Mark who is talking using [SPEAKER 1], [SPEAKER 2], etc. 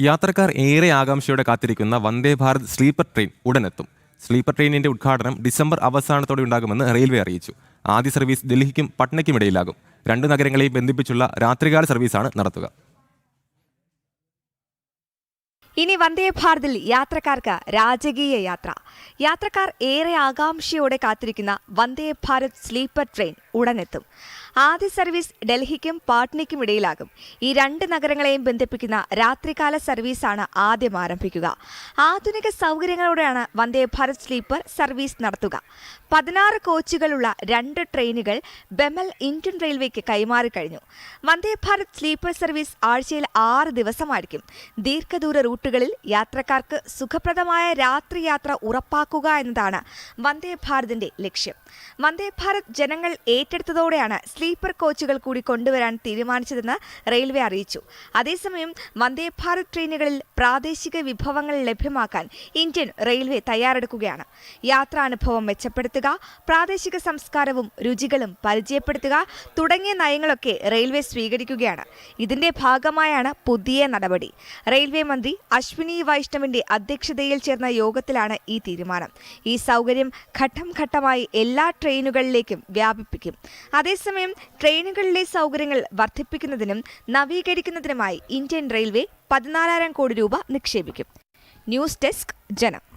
[SPEAKER 1] യാത്രക്കാർ ഏറെ ആകാംക്ഷയോടെ കാത്തിരിക്കുന്ന വന്ദേ ഭാരത് സ്ലീപ്പർ ട്രെയിൻ ഉടനെത്തും. സ്ലീപ്പർ ട്രെയിനിന്റെ ഉദ്ഘാടനം ഡിസംബർ അവസാനത്തോടെ ഉണ്ടാകുമെന്ന് റെയിൽവേ അറിയിച്ചു. ആദ്യ സർവീസ് ഡൽഹിക്കും പട്നയ്ക്കും ഇടയിലാകും. രണ്ട് നഗരങ്ങളെയും ബന്ധിപ്പിച്ചുള്ള രാത്രികാല സർവീസാണ് നടത്തുക.
[SPEAKER 2] ഇനി വന്ദേ ഭാരതിൽ യാത്രക്കാർക്ക് രാജകീയ യാത്ര. യാത്രക്കാർ ഏറെ ആകാംക്ഷയോടെ കാത്തിരിക്കുന്ന വന്ദേ ഭാരത് സ്ലീപ്പർ ട്രെയിൻ ഉടനെത്തും. ആദ്യ സർവീസ് ഡൽഹിക്കും പാട്നയ്ക്കും ഇടയിലാകും. ഈ രണ്ട് നഗരങ്ങളെയും ബന്ധിപ്പിക്കുന്ന രാത്രികാല സർവീസാണ് ആദ്യം ആരംഭിക്കുക. ആധുനിക സൗകര്യങ്ങളോടെയാണ് വന്ദേ ഭാരത് സ്ലീപ്പർ സർവീസ് നടത്തുക. പതിനാറ് കോച്ചുകളുള്ള രണ്ട് ട്രെയിനുകൾ ബെമൽ ഇന്ത്യൻ റെയിൽവേക്ക് കൈമാറിക്കഴിഞ്ഞു വന്ദേ ഭാരത് സ്ലീപ്പർ സർവീസ് ആഴ്ചയിൽ ആറ് ദിവസമായിരിക്കും. ദീർഘദൂര റൂട്ടുകളിൽ യാത്രക്കാർക്ക് സുഖപ്രദമായ രാത്രി യാത്ര ഉറപ്പാക്കുക എന്നതാണ് വന്ദേ ഭാരതിന്റെ ലക്ഷ്യം. വന്ദേ ഭാരത് ജനങ്ങൾ ഏറ്റെടുത്തതോടെയാണ് സ്ലീപ്പർ കോച്ചുകൾ കൂടി കൊണ്ടുവരാൻ തീരുമാനിച്ചതെന്ന് റെയിൽവേ അറിയിച്ചു. അതേസമയം വന്ദേ ഭാരത് ട്രെയിനുകളിൽ പ്രാദേശിക വിഭവങ്ങൾ ലഭ്യമാക്കാൻ ഇന്ത്യൻ റെയിൽവേ തയ്യാറെടുക്കുകയാണ്. യാത്രാനുഭവം മെച്ചപ്പെടുത്തുക പ്രാദേശിക സംസ്കാരവും രുചികളും പരിചയപ്പെടുത്തുക തുടങ്ങിയ നയങ്ങളൊക്കെ റെയിൽവേ സ്വീകരിക്കുകയാണ്. ഇതിന്റെ ഭാഗമായാണ് പുതിയ നടപടി. റെയിൽവേ മന്ത്രി അശ്വിനി വൈഷ്ണവിന്റെ അധ്യക്ഷതയിൽ ചേർന്ന യോഗത്തിലാണ് ഈ തീരുമാനം. ഈ സൗകര്യം ഘട്ടം ഘട്ടമായി എല്ലാ ട്രെയിനുകളിലേക്കും വ്യാപിപ്പിക്കും. അതേസമയം ട്രെയിനുകളിലെ സൗകര്യങ്ങൾ വർദ്ധിപ്പിക്കുന്നതിനും നവീകരിക്കുന്നതിനുമായി ഇന്ത്യൻ റെയിൽവേ പതിനാലായിരം കോടി രൂപ നിക്ഷേപിക്കും. ന്യൂസ് ഡെസ്ക് ജനം.